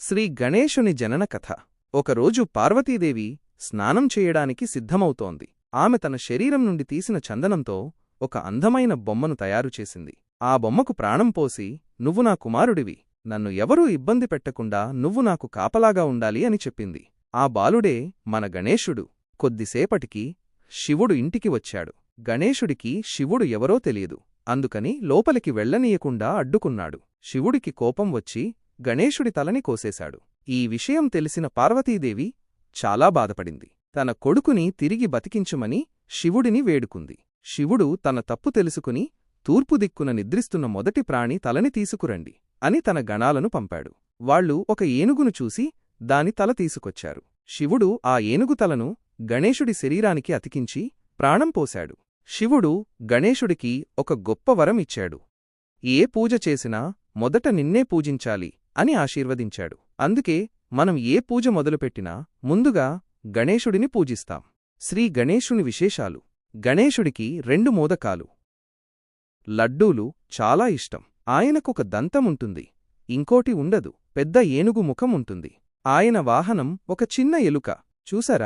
శ్రీ గణేశుని జనన కథ. ఒకరోజు పార్వతీదేవి స్నానం చేయడానికి సిద్ధమవుతోంది. ఆమె తన శరీరం నుండి తీసిన చందనంతో ఒక అందమైన బొమ్మను తయారుచేసింది ఆ బొమ్మకు ప్రాణం పోసి నువ్వు నా కుమారుడివి. నన్ను ఎవరూ ఇబ్బంది పెట్టకుండా నువ్వు నాకు కాపలాగా ఉండాలి అని చెప్పింది. ఆ బాలుడే మన గణేశుడు. కొద్దిసేపటికి శివుడు ఇంటికి వచ్చాడు. గణేశుడికి శివుడు ఎవరో తెలియదు. అందుకని లోపలికి వెళ్ళనీయకుండా అడ్డుకున్నాడు. శివుడికి కోపం వచ్చి గణేశుడి తలని కోసేశాడు. ఈ విషయం తెలిసిన పార్వతీదేవి చాలా బాధపడింది. తన కొడుకుని తిరిగి బతికించుమని శివుడిని వేడుకుంది. శివుడు తన తప్పు తెలుసుకుని తూర్పు దిక్కున నిద్రిస్తున్న మొదటి ప్రాణి తలని తీసుకురండి అని తన గణాలను పంపాడు. వాళ్ళు ఒక ఏనుగును చూసి దాని తల తీసుకొచ్చారు. శివుడు ఆ ఏనుగు తలను గణేశుడి శరీరానికి అతికించి ప్రాణం పోశాడు. శివుడు గణేశుడికి ఒక గొప్ప వరం ఇచ్చాడు. ఏ పూజ చేసినా మొదట నిన్నే పూజించాలి. అని ఆశీర్వదించాడు. అందుకే మనం ఏ పూజ మొదలుపెట్టినా ముందుగా గణేశుడిని పూజిస్తాం. శ్రీ గణేశుని విశేషాలు. గణేశుడికి రెండు మోదకాలు. లడ్డూలు చాలా ఇష్టం. ఆయనకొక దంతముంటుంది. ఇంకోటి ఉండదు. పెద్ద ఏనుగు ముఖం ఉంటుంది ఆయన వాహనం ఒక చిన్న ఎలుక. చూసారా?